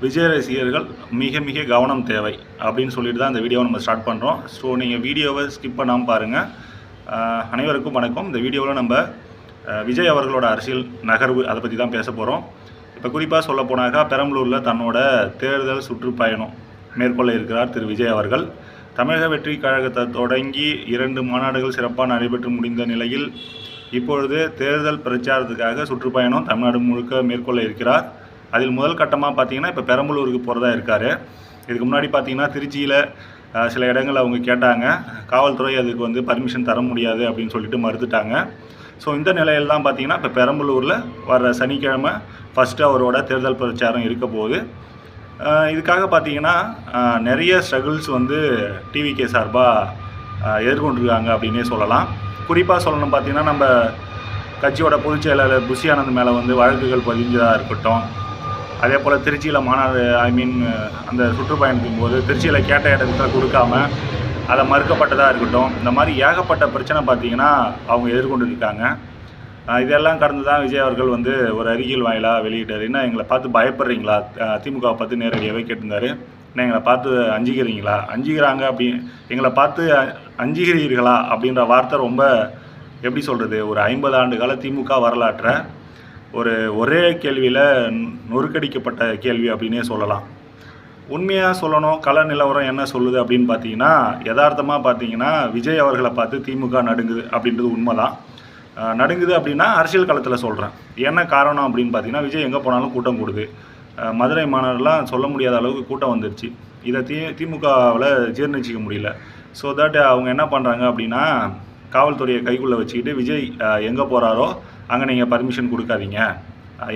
விஜய் ரசிகர்கள் மிக மிக கவனம் தேவை அப்படின்னு சொல்லிட்டு தான் இந்த வீடியோவை நம்ம ஸ்டார்ட் பண்ணுறோம் ஸோ நீங்கள் வீடியோவை ஸ்கிப் பண்ணாமல் பாருங்கள் அனைவருக்கும் வணக்கம். இந்த வீடியோவில் நம்ம விஜய் அவர்களோட அரசியல் நகர்வு அதை பற்றி தான் பேச போகிறோம் இப்போ குறிப்பாக சொல்ல போனாக்கா பெரம்பலூரில் தன்னோட தேர்தல் சுற்றுப்பயணம் மேற்கொள்ள இருக்கிறார் திரு விஜய் அவர்கள். தமிழக வெற்றி கழகத்தை தொடங்கி இரண்டு மாநாடுகள் சிறப்பாக நடைபெற்று முடிந்த நிலையில் இப்பொழுது தேர்தல் பிரச்சாரத்துக்காக சுற்றுப்பயணம் தமிழ்நாடு முழுக்க மேற்கொள்ள இருக்கிறார். அதில் முதல் கட்டமாக பார்த்தீங்கன்னா இப்போ பெரம்பலூருக்கு போகிறதா இருக்கார். இதுக்கு முன்னாடி பார்த்தீங்கன்னா திருச்சியில் சில இடங்கள் அவங்க கேட்டாங்க. காவல்துறை அதுக்கு வந்து பர்மிஷன் தர முடியாது அப்படின்னு சொல்லிட்டு மறுத்துட்டாங்க. ஸோ இந்த நிலையில் தான் பார்த்தீங்கன்னா இப்போ பெரம்பலூரில் வர சனிக்கிழமை ஃபஸ்ட்டு அவரோட தேர்தல் பிரச்சாரம் இருக்க போகுது. இதுக்காக பார்த்தீங்கன்னா நிறைய ஸ்ட்ரகிள்ஸ் வந்து டிவிகே சார்பாக எதிர்கொண்டிருக்காங்க அப்படின்னே சொல்லலாம். குறிப்பாக சொல்லணும் பார்த்தீங்கன்னா நம்ம கட்சியோட பொதுச் செயலாளர் புஷி மேலே வந்து வழக்குகள் பதிஞ்சதாக இருக்கட்டும் அதே போல் திருச்சியில் மாநாடு ஐ மீன் அந்த சுற்றுப்பயணத்தின் போது திருச்சியில் கேட்ட இடத்துல கொடுக்காம அதை மறுக்கப்பட்டதாக இருக்கட்டும் இந்த மாதிரி ஏகப்பட்ட பிரச்சனை பார்த்தீங்கன்னா அவங்க எதிர்கொண்டு இருக்காங்க இதெல்லாம் கடந்து தான் விஜய் அவர்கள் வந்து ஒரு அறிக்கையில் வாயிலாக வெளியிட்டார். என்ன எங்களை பார்த்து பயப்படுறீங்களா? ஆஹ் திமுகவை பார்த்து நேரடியாகவே கேட்டிருந்தாரு. என்ன எங்களை பார்த்து அஞ்சுகிறீங்களா? அஞ்சுகிறாங்க அப்படி எங்களை பார்த்து அஞ்சுகிறீர்களா அப்படின்ற வார்த்தை ரொம்ப எப்படி சொல்கிறது ஒரு ஐம்பது ஆண்டு கால திமுக வரலாற்றை ஒரு ஒரே கேள்வியில் நொறுக்கடிக்கப்பட்ட கேள்வி அப்படின்னே சொல்லலாம். உண்மையாக சொல்லணும் கள நிலவரம் என்ன சொல்லுது அப்படின்னு பார்த்தீங்கன்னா யதார்த்தமாக பார்த்தீங்கன்னா விஜய் அவர்களை பார்த்து திமுக நடுங்குது அப்படின்றது உண்மைதான். நடுங்குது அப்படின்னா அரசியல் களத்தில் சொல்கிறேன் என்ன காரணம் அப்படின்னு பார்த்தீங்கன்னா விஜய் எங்கே போனாலும் கூட்டம் கூடுது. மதுரை மாணவர்லாம் சொல்ல முடியாத அளவுக்கு கூட்டம் வந்துருச்சு. இதை தி திமுகவில் ஜீர்ணிச்சிக்க முடியல. ஸோ தட் அவங்க என்ன பண்ணுறாங்க அப்படின்னா காவல்துறையை கைக்குள்ளே வச்சுக்கிட்டு விஜய் எங்கே போகிறாரோ அங்கே நீங்கள் பர்மிஷன் கொடுக்காதீங்க.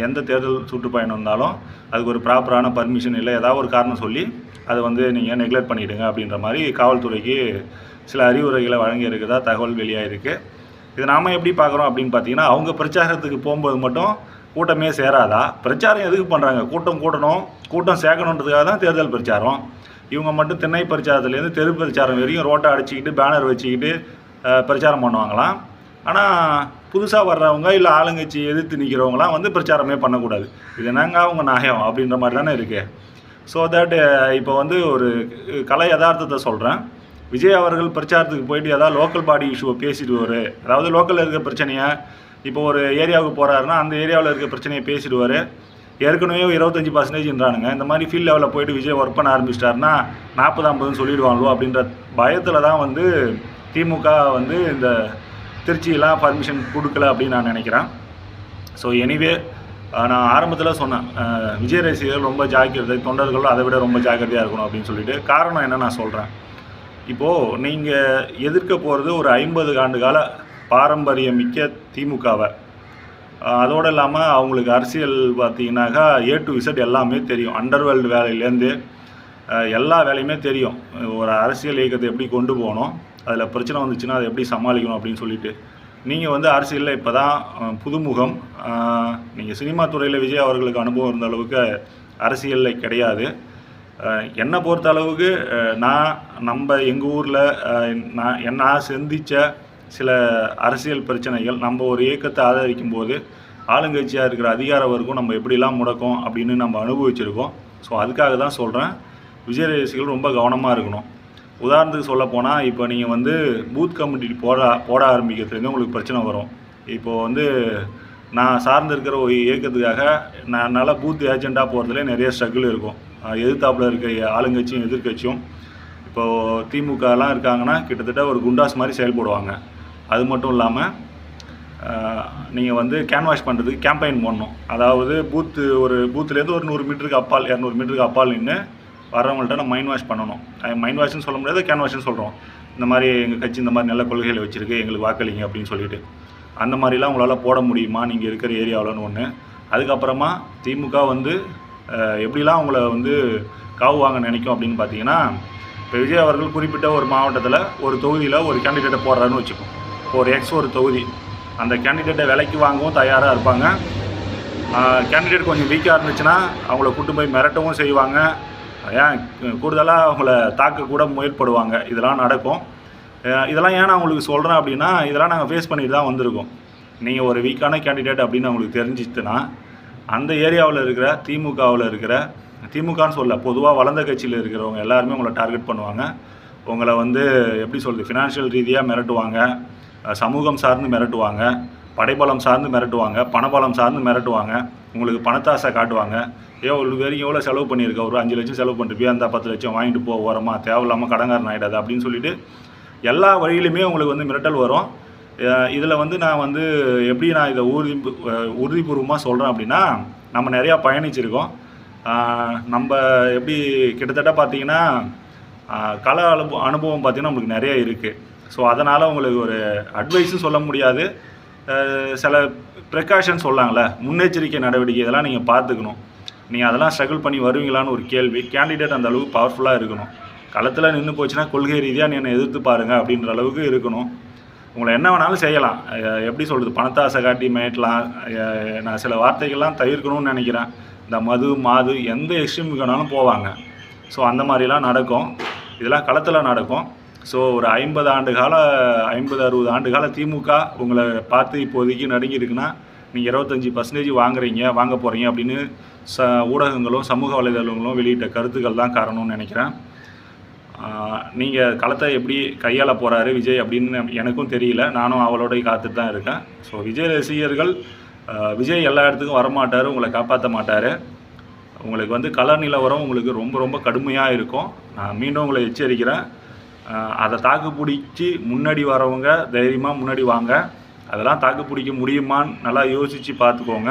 எந்த தேர்தல் சுற்றுப்பயணம் இருந்தாலும் அதுக்கு ஒரு ப்ராப்பரான பர்மிஷன் இல்லை ஏதாவது ஒரு காரணம் சொல்லி அதை வந்து நீங்கள் நெக்லெக்ட் பண்ணிவிடுங்க அப்படின்ற மாதிரி காவல்துறைக்கு சில அறிவுரைகளை வழங்கி இருக்கிறதா தகவல் வெளியாகிருக்கு இது நாம் எப்படி பார்க்குறோம் அப்படின்னு பார்த்தீங்கன்னா அவங்க பிரச்சாரத்துக்கு போகும்போது மட்டும் கூட்டமே சேராதா? பிரச்சாரம் எதுக்கு பண்ணுறாங்க கூட்டம் கூட்டணும் கூட்டம் சேர்க்கணுன்றதுக்காக தான் தேர்தல் பிரச்சாரம். இவங்க மட்டும் திண்ணை பிரச்சாரத்துலேருந்து தெரு பிரச்சாரம் வரைக்கும் ரோட்டை அடிச்சுக்கிட்டு பேனர் வச்சுக்கிட்டு பிரச்சாரம் பண்ணுவாங்களாம். ஆனால் புதுசாக வர்றவங்க இல்லை ஆளுங்கட்சி எதிர்த்து நிற்கிறவங்களாம் வந்து பிரச்சாரமே பண்ணக்கூடாது. இது என்னங்க அவங்க நியாயம் அப்படின்ற மாதிரி தானே இருக்குது ஸோ தட் இப்போ வந்து ஒரு கலை யதார்த்தத்தை சொல்கிறேன் விஜய் அவர்கள் பிரச்சாரத்துக்கு போயிட்டு ஏதாவது லோக்கல் பாடி இஷ்யூவை பேசிடுவார். அதாவது லோக்கலில் இருக்க பிரச்சனையை இப்போ ஒரு ஏரியாவுக்கு போகிறாருன்னா அந்த ஏரியாவில் இருக்க பிரச்சனையை பேசிடுவார். ஏற்கனவே இருபத்தஞ்சி பர்சன்டேஜ்ன்றானுங்க இந்த மாதிரி ஃபீல்ட் லெவலில் போயிட்டு விஜய் ஒர்க் பண்ண ஆரம்பிச்சிட்டாருன்னா நாற்பது ஐம்பதுன்னு சொல்லிடுவாங்களோ அப்படின்ற பயத்தில் தான் வந்து திமுக வந்து இந்த திருச்சியெலாம் பர்மிஷன் கொடுக்கல அப்படின்னு நான் நினைக்கிறேன். ஸோ எனிவே நான் ஆரம்பத்தில் சொன்னேன். விஜய் ரசிகர்கள் ரொம்ப ஜாக்கிரதை தொண்டர்கள் அதை விட ரொம்ப ஜாக்கிரதையாக இருக்கணும் அப்படின்னு சொல்லிட்டு. காரணம் என்ன நான் சொல்கிறேன் இப்போது நீங்கள் எதிர்க்க போகிறது ஒரு ஐம்பது ஆண்டு கால பாரம்பரியம் மிக்க திமுகவை அதோடு இல்லாமல் அவங்களுக்கு அரசியல் பார்த்தீங்கன்னாக்கா ஏ டு விசட் எல்லாமே தெரியும். அண்டர்வேல்டு வேலையிலேருந்து எல்லா வேலையுமே தெரியும். ஒரு அரசியல் இயக்கத்தை எப்படி கொண்டு போகணும் அதில் பிரச்சனை வந்துச்சுன்னா அதை எப்படி சமாளிக்கணும் அப்படின்னு சொல்லிட்டு. நீங்கள் வந்து அரசியலில் இப்போ தான் புதுமுகம். நீங்கள் சினிமா துறையில் விஜய் அவர்களுக்கு அனுபவம் இருந்த அளவுக்கு அரசியலில் கிடையாது. என்னை பொறுத்த அளவுக்கு நான் நம்ம எங்கள் ஊரில் நான் என்ன நான் சந்தித்த சில அரசியல் பிரச்சனைகள் நம்ம ஒரு இயக்கத்தை ஆதரிக்கும் போது ஆளுங்கட்சியாக இருக்கிற அதிகார வர்க்கம் நம்ம எப்படிலாம் முடக்கும் அப்படின்னு நம்ம அனுபவிச்சிருக்கோம். ஸோ அதுக்காக தான் சொல்கிறேன் விஜய் ரசிகர்கள் ரொம்ப கவனமாக இருக்கணும். உதாரணத்துக்கு சொல்ல போனால் இப்போ நீங்கள் வந்து பூத் கமிட்டி போட போட ஆரம்பிக்கிறதுலேருந்து உங்களுக்கு பிரச்சனை வரும். இப்போது வந்து நான் சார்ந்து இருக்கிற ஒரு இயக்கத்துக்காக நான் என்னால் பூத் ஏஜெண்டாக போகிறதுலே நிறைய ஸ்ட்ரகிள் இருக்கும். எதிர்த்தாப்பில் இருக்க ஆளுங்கட்சியும் எதிர்க்கட்சியும். இப்போது திமுகலாம் இருக்காங்கன்னா கிட்டத்தட்ட ஒரு குண்டாஸ் மாதிரி செயல்படுவாங்க. அது மட்டும் இல்லாமல் நீங்கள் வந்து கேன்வாஷ் பண்ணுறதுக்கு கேம்பெயின் பண்ணணும் அதாவது பூத்து ஒரு பூத்துலேருந்து ஒரு நூறு மீட்டருக்கு அப்பால் இரநூறு மீட்டருக்கு அப்பால் நின்று வரவங்கள்ட்ட நம்ம மைண்ட் வாஷ் பண்ணணும். மைண்ட் வாஷ்னு சொல்ல முடியாது கேன் வாஷ்னு சொல்கிறோம் இந்த மாதிரி எங்கள் கட்சி இந்த மாதிரி நல்ல கொள்கைகளை வச்சுருக்கு எங்களுக்கு வாக்களிங்க அப்படின்னு சொல்லிட்டு. அந்த மாதிரிலாம் உங்களால் போட முடியுமா? நீங்கள் இருக்கிற ஏரியாவில்னு ஒன்று அதுக்கப்புறமா திமுக வந்து எப்படிலாம் உங்களை வந்து காவு வாங்க நினைக்கும் அப்படின்னு பார்த்தீங்கன்னா இப்போ விஜய் அவர்கள் குறிப்பிட்ட ஒரு மாவட்டத்தில் ஒரு தொகுதியில் ஒரு கேண்டிடேட்டை போடுறாருன்னு வச்சுப்போம். இப்போ ஒரு எக்ஸ் ஒரு தொகுதி. அந்த கேண்டிடேட்டை விலைக்கு வாங்கவும் தயாராக இருப்பாங்க. கேண்டிடேட் கொஞ்சம் வீக்காக இருந்துச்சுன்னா அவங்கள கூட்டு போய் மிரட்டவும் செய்வாங்க. ஏன் கூடுதலாக அவங்கள தாக்கக்கூட முயற்படுவாங்க இதெல்லாம் நடக்கும். இதெல்லாம் ஏன் நான் உங்களுக்கு சொல்கிறேன் அப்படின்னா இதெல்லாம் நாங்கள் ஃபேஸ் பண்ணிட்டு தான் வந்திருக்கோம். நீங்கள் ஒரு வீக்கான கேண்டிடேட் அப்படின்னு அவங்களுக்கு தெரிஞ்சிச்சுன்னா அந்த ஏரியாவில் இருக்கிற திமுகவில் இருக்கிற திமுகன்னு சொல்ல பொதுவாக வளர்ந்த கட்சியில் இருக்கிறவங்க எல்லாருமே உங்களை டார்கெட் பண்ணுவாங்க. உங்களை வந்து எப்படி சொல்கிறது ஃபினான்ஷியல் ரீதியாக மிரட்டுவாங்க. சமூகம் சார்ந்து மிரட்டுவாங்க. படைபலம் சார்ந்து மிரட்டுவாங்க. பணபலம் சார்ந்து மிரட்டுவாங்க. உங்களுக்கு பணத்தாசை காட்டுவாங்க. ஏ ஒரு வரைக்கும் எவ்வளோ செலவு பண்ணியிருக்க? ஒரு அஞ்சு லட்சம் செலவு பண்ணிருப்பியா அந்த பத்து லட்சம் வாங்கிட்டு போ ஓரமா. தேவையில்லாமல் கடங்காரன் ஆகிடாது அப்படின்னு சொல்லிட்டு எல்லா வழியிலுமே உங்களுக்கு வந்து மிரட்டல் வரும். இதில் வந்து நான் வந்து எப்படி நான் இதை உறுதி உறுதிபூர்வமாக சொல்கிறேன் அப்படின்னா நம்ம நிறையா பயணிச்சிருக்கோம். நம்ம எப்படி கிட்டத்தட்ட பார்த்தீங்கன்னா கல அனுபவம் அனுபவம் பார்த்தீங்கன்னா நம்மளுக்கு நிறைய இருக்குது ஸோ அதனால் உங்களுக்கு ஒரு அட்வைஸும் சொல்ல முடியாது. சில ப்ரிகாஷன் சொல்லாங்களே முன்னெச்சரிக்கை நடவடிக்கை இதெல்லாம் நீங்கள் பார்த்துக்கணும். நீங்கள் அதெல்லாம் ஸ்ட்ரகிள் பண்ணி வருவீங்களான்னு ஒரு கேள்வி. கேண்டிடேட் அந்த அளவுக்கு பவர்ஃபுல்லாக இருக்கணும். களத்தில் நின்று போச்சுன்னா கொள்கை ரீதியாக நீ என்னை எதிர்த்து பாருங்கள் அப்படின்ற அளவுக்கு இருக்கணும். உங்களை என்ன வேணாலும் செய்யலாம். எப்படி சொல்கிறது பணத்தாசை காட்டி மேட்டலாம் நான் சில வார்த்தைகள்லாம் தவிர்க்கணும்னு நினைக்கிறேன். இந்த மது மாது எந்த எக்ஸ்ட்ரீமுக்கு வேணாலும் போவாங்க. ஸோ அந்த மாதிரிலாம் நடக்கும். இதெல்லாம் களத்தில் நடக்கும். ஸோ ஒரு ஐம்பது ஆண்டு கால ஐம்பது அறுபது ஆண்டு கால திமுக உங்களை பார்த்து இப்போதைக்கு நடுங்கிருக்குன்னா நீங்கள் இருபத்தஞ்சி பர்சன்டேஜ் வாங்குறீங்க வாங்க போகிறீங்க அப்படின்னு ச ஊடகங்களும் சமூக வலைதளங்களும் வெளியிட்ட கருத்துக்கள் தான் காரணம்னு நினைக்கிறேன். நீங்கள் களத்தை எப்படி கையாள போகிறாரு விஜய் அப்படின்னு எனக்கும் தெரியல. நானும் அவளோடய காத்துட்டு தான் இருக்கேன். ஸோ விஜய் ரசிகர்கள் விஜய் எல்லா இடத்துக்கும் வரமாட்டார் உங்களை காப்பாற்ற மாட்டார். உங்களுக்கு வந்து கலர் நிலவரம் உங்களுக்கு ரொம்ப ரொம்ப கடுமையாக இருக்கும். நான் மீண்டும் உங்களை எச்சரிக்கிறேன். அதை தாக்கு பிடிச்சி முன்னாடி வரவங்க தைரியமாக முன்னாடி வாங்க. அதெல்லாம் தாக்கு பிடிக்க முடியுமான்னு நல்லா யோசித்து பார்த்துக்கோங்க.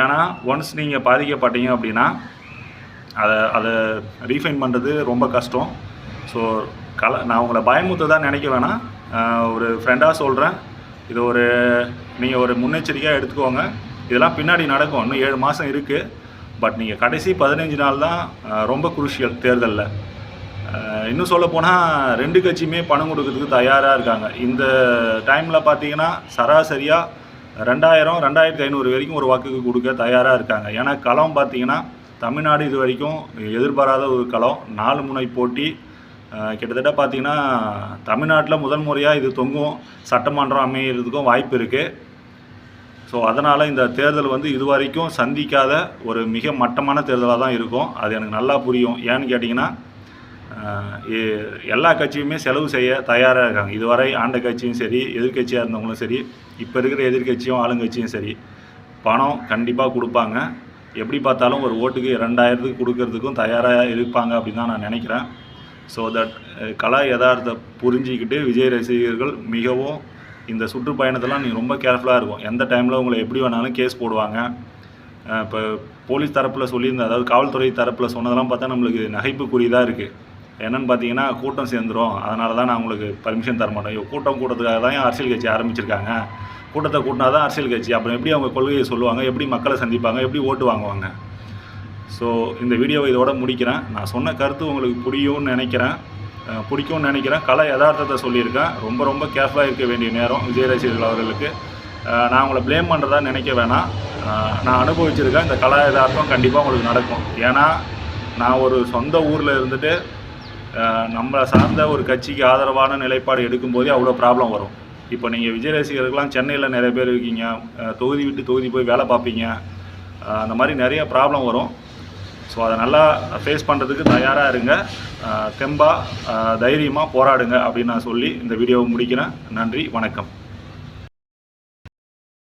ஏன்னா ஒன்ஸ் நீங்கள் பாதிக்கப்பட்டீங்க அப்படின்னா அதை அதை ரீஃபைன் பண்ணுறது ரொம்ப கஷ்டம். ஸோ கல நான் உங்களை பயமுத்த தான் நினைக்க வேணாம். ஒரு ஃப்ரெண்டாக சொல்கிறேன் இது ஒரு நீங்கள் ஒரு முன்னெச்சரிக்கையாக எடுத்துக்கோங்க. இதெல்லாம் பின்னாடி நடக்கும். இன்னும் ஏழு மாதம் இருக்குது பட் நீங்கள் கடைசி பதினஞ்சு நாள் தான் ரொம்ப குருஷியல் தேர்தலில். இன்னும் சொல்ல போனால் ரெண்டு கட்சியுமே பணம் கொடுக்கறதுக்கு தயாராக இருக்காங்க. இந்த டைமில் பார்த்தீங்கன்னா சராசரியாக ரெண்டாயிரம் ரெண்டாயிரத்தி ஐநூறு வரைக்கும் ஒரு வாக்குக்கு கொடுக்க தயாராக இருக்காங்க. ஏன்னா களம் பார்த்தீங்கன்னா தமிழ்நாடு இது வரைக்கும் எதிர்பாராத ஒரு களம். நாலு முனை போட்டி கிட்டத்தட்ட பார்த்தீங்கன்னா தமிழ்நாட்டில் முதல் முறையாக இது தொங்கும் சட்டமன்றம் அமையிறதுக்கும் வாய்ப்பு இருக்குது ஸோ அதனால் இந்த தேர்தல் வந்து இதுவரைக்கும் சந்திக்காத ஒரு மிக மட்டமான தேர்தலாக தான் இருக்கும். அது எனக்கு நல்லா புரியும். ஏன்னு கேட்டிங்கன்னா எல்லா கட்சியுமே செலவு செய்ய தயாராக இருக்காங்க. இதுவரை ஆண்ட கட்சியும் சரி எதிர்க்கட்சியாக இருந்தவங்களும் சரி இப்போ இருக்கிற எதிர்க்கட்சியும் ஆளுங்கட்சியும் சரி பணம் கண்டிப்பாக கொடுப்பாங்க. எப்படி பார்த்தாலும் ஒரு ஓட்டுக்கு ரெண்டாயிரத்துக்கு கொடுக்கறதுக்கும் தயாராக இருப்பாங்க அப்படின்னு தான் நான் நினைக்கிறேன். ஸோ தட் கலா யதார்த்தத்தை புரிஞ்சிக்கிட்டு விஜய் ரசிகர்கள் மிகவும் இந்த சுற்றுப்பயணத்தெல்லாம் நீங்கள் ரொம்ப கேர்ஃபுல்லாக இருக்கும். எந்த டைமில் உங்களை எப்படி வேணாலும் கேஸ் போடுவாங்க. இப்போ போலீஸ் தரப்பில் சொல்லியிருந்த அதாவது காவல்துறை தரப்பில் சொன்னதெல்லாம் பார்த்தா நம்மளுக்கு நகைப்புக்குரியதாக இருக்குது என்னென்னு பார்த்தீங்கன்னா கூட்டம் சேர்ந்துரும். அதனால தான் நான் உங்களுக்கு பர்மிஷன் தர மாட்டேன். ஐயோ, கூட்டம் கூட்டத்துக்காக தான் அரசியல் கட்சி ஆரம்பிச்சிருக்காங்க. கூட்டத்தை கூட்டினா தான் அரசியல் கட்சி. அப்புறம் எப்படி அவங்க கொள்கையை சொல்லுவாங்க? எப்படி மக்களை சந்திப்பாங்க? எப்படி ஓட்டு வாங்குவாங்க? ஸோ இந்த வீடியோவை இதோட முடிக்கிறேன். நான் சொன்ன கருத்து உங்களுக்கு புரியும்னு நினைக்கிறேன். பிடிக்கும்னு நினைக்கிறேன். கலை யதார்த்தத்தை சொல்லியிருக்கேன். ரொம்ப ரொம்ப கேர்ஃபுல்லாக இருக்க வேண்டிய நேரம் விஜய் ரசிகர்கள் அவர்களுக்கு நான் உங்களை ப்ளேம் பண்ணுறதா நினைக்க வேணாம். நான் அனுபவிச்சிருக்கேன். இந்த கலா யதார்த்தம் கண்டிப்பாக உங்களுக்கு நடக்கும். ஏன்னா நான் ஒரு சொந்த ஊரில் இருந்துட்டு நம்மளை சார்ந்த ஒரு கட்சிக்கு ஆதரவான நிலைப்பாடு எடுக்கும்போதே அவ்வளோ ப்ராப்ளம் வரும். இப்போ நீங்கள் விஜய் ரசிகர்கள்லாம் சென்னையில் நிறைய பேர் இருக்கீங்க தொகுதி விட்டு தொகுதி போய் வேலை பார்ப்பீங்க அந்த மாதிரி நிறைய ப்ராப்ளம் வரும். ஸோ அதை நல்லா ஃபேஸ் பண்ணுறதுக்கு தயாராக இருங்க. தெம்பாக தைரியமாக போராடுங்க அப்படின்னு நான் சொல்லி இந்த வீடியோவை முடிக்கிறேன். நன்றி வணக்கம்.